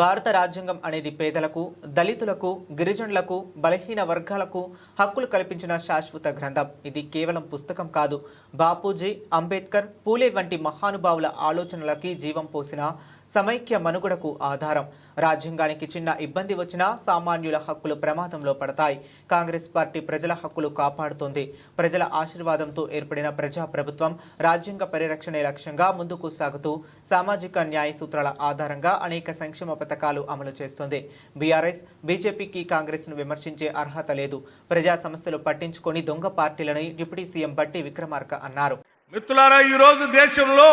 భారత రాజ్యాంగం అనేది పేదలకు దళితులకు గిరిజనులకు బలహీన వర్గాలకు హక్కులు కల్పించిన శాశ్వత గ్రంథం. ఇది కేవలం పుస్తకం కాదు. బాపూజీ అంబేద్కర్ పూలే వంటి మహానుభావుల ఆలోచనలకి జీవం పోసిన సమైక్య మనుగడకు ఆధారం. రాజ్యాంగానికి చిన్న ఇబ్బంది వచ్చినా సామాన్యుల హక్కులు ప్రమాదంలో పడతాయి. కాంగ్రెస్ పార్టీ ప్రజల హక్కులు కాపాడుతోంది. ప్రజల ఆశీర్వాదంతో ఏర్పడిన ప్రజా ప్రభుత్వం రాజ్యాంగ పరిరక్షణే లక్ష్యంగా ముందుకు సాగుతూ సామాజిక న్యాయ సూత్రాల ఆధారంగా అనేక సంక్షేమ పథకాలు అమలు చేస్తుంది. బీఆర్ఎస్ బీజేపీకి కాంగ్రెస్ను విమర్శించే అర్హత లేదు. ప్రజా సమస్యలు పట్టించుకొని దొంగ పార్టీలని డిప్యూటీ సీఎం బట్టి విక్రమార్క అన్నారు. మిత్రులారా ఈరోజు దేశంలో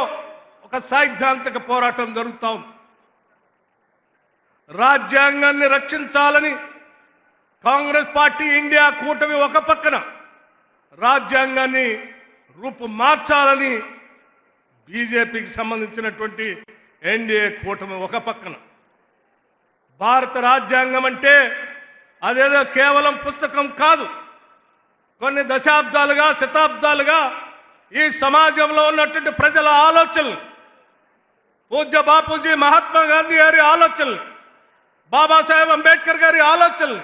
ఒక సైద్ధాంతిక పోరాటం జరుగుతా ఉంది రాజ్యాంగాన్ని రక్షించాలని కాంగ్రెస్ పార్టీ ఇండియా కూటమి ఒక పక్కన రాజ్యాంగాన్ని రూపు మార్చాలని బీజేపీకి సంబంధించినటువంటి ఎన్డీఏ కూటమి ఒక పక్కన. భారత రాజ్యాంగం అంటే అదేదో కేవలం పుస్తకం కాదు. కొన్ని దశాబ్దాలుగా శతాబ్దాలుగా ఈ సమాజంలో ఉన్నటువంటి ప్రజల ఆలోచనలు పూజ్య బాపూజీ మహాత్మా గాంధీ గారి ఆలోచనలు బాబాసాహెబ్ అంబేద్కర్ గారి ఆలోచనలు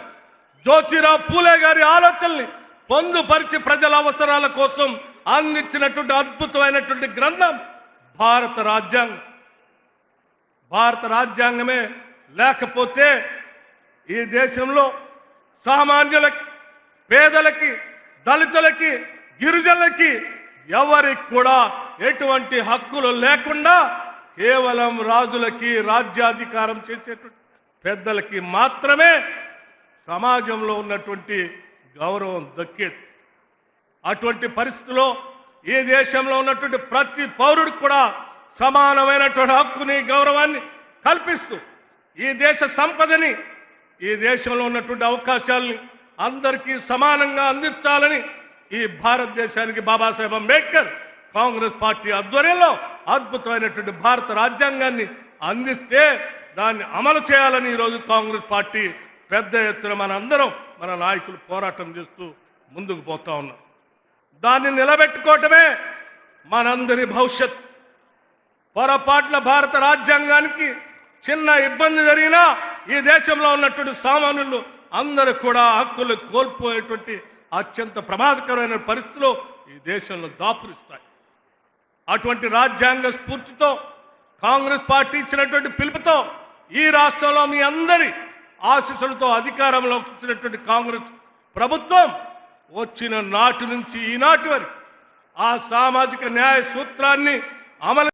జ్యోతిరావు పూలే గారి ఆలోచనల్ని పొందుపరిచి ప్రజల అవసరాల కోసం అందించినటువంటి అద్భుతమైనటువంటి గ్రంథం భారత రాజ్యాంగం. భారత రాజ్యాంగమే లేకపోతే ఈ దేశంలో సామాన్యులకి పేదలకి దళితులకి గిరిజనులకి ఎవరికి కూడా ఎటువంటి హక్కులు లేకుండా కేవలం రాజులకి రాజ్యాధికారం చేసేటువంటి పెద్దలకి మాత్రమే సమాజంలో ఉన్నటువంటి గౌరవం దక్కేది. అటువంటి పరిస్థితిలో ఈ దేశంలో ఉన్నటువంటి ప్రతి పౌరుడికి కూడా సమానమైనటువంటి హక్కుని గౌరవాన్ని కల్పిస్తూ ఈ దేశ సంపదని ఈ దేశంలో ఉన్నటువంటి అవకాశాలని అందరికీ సమానంగా అందించాలని ఈ భారతదేశానికి బాబాసాహెబ్ అంబేద్కర్ కాంగ్రెస్ పార్టీ ఆధ్వర్యంలో అద్భుతమైనటువంటి భారత రాజ్యాంగాన్ని అందిస్తే దాన్ని అమలు చేయాలని ఈరోజు కాంగ్రెస్ పార్టీ పెద్ద ఎత్తున మనందరం మన నాయకులు పోరాటం చేస్తూ ముందుకు పోతా ఉన్నాం. దాన్ని నిలబెట్టుకోవటమే మనందరి భవిష్యత్. పొరపాట్ల భారత రాజ్యాంగానికి చిన్న ఇబ్బంది జరిగినా ఈ దేశంలో ఉన్నటువంటి సామాన్యులు అందరూ కూడా హక్కులు కోల్పోయేటువంటి అత్యంత ప్రమాదకరమైన పరిస్థితిలో ఈ దేశంలో దాపురిస్తాయి. అటువంటి రాజ్యాంగ స్ఫూర్తితో కాంగ్రెస్ పార్టీ ఇచ్చినటువంటి పిలుపుతో ఈ రాష్ట్రంలో మీ అందరి ఆశీస్సులతో అధికారంలోకి ఇచ్చినటువంటి కాంగ్రెస్ ప్రభుత్వం వచ్చిన నాటి నుంచి ఈనాటి వరకు ఆ సామాజిక న్యాయ సూత్రాన్ని అమలు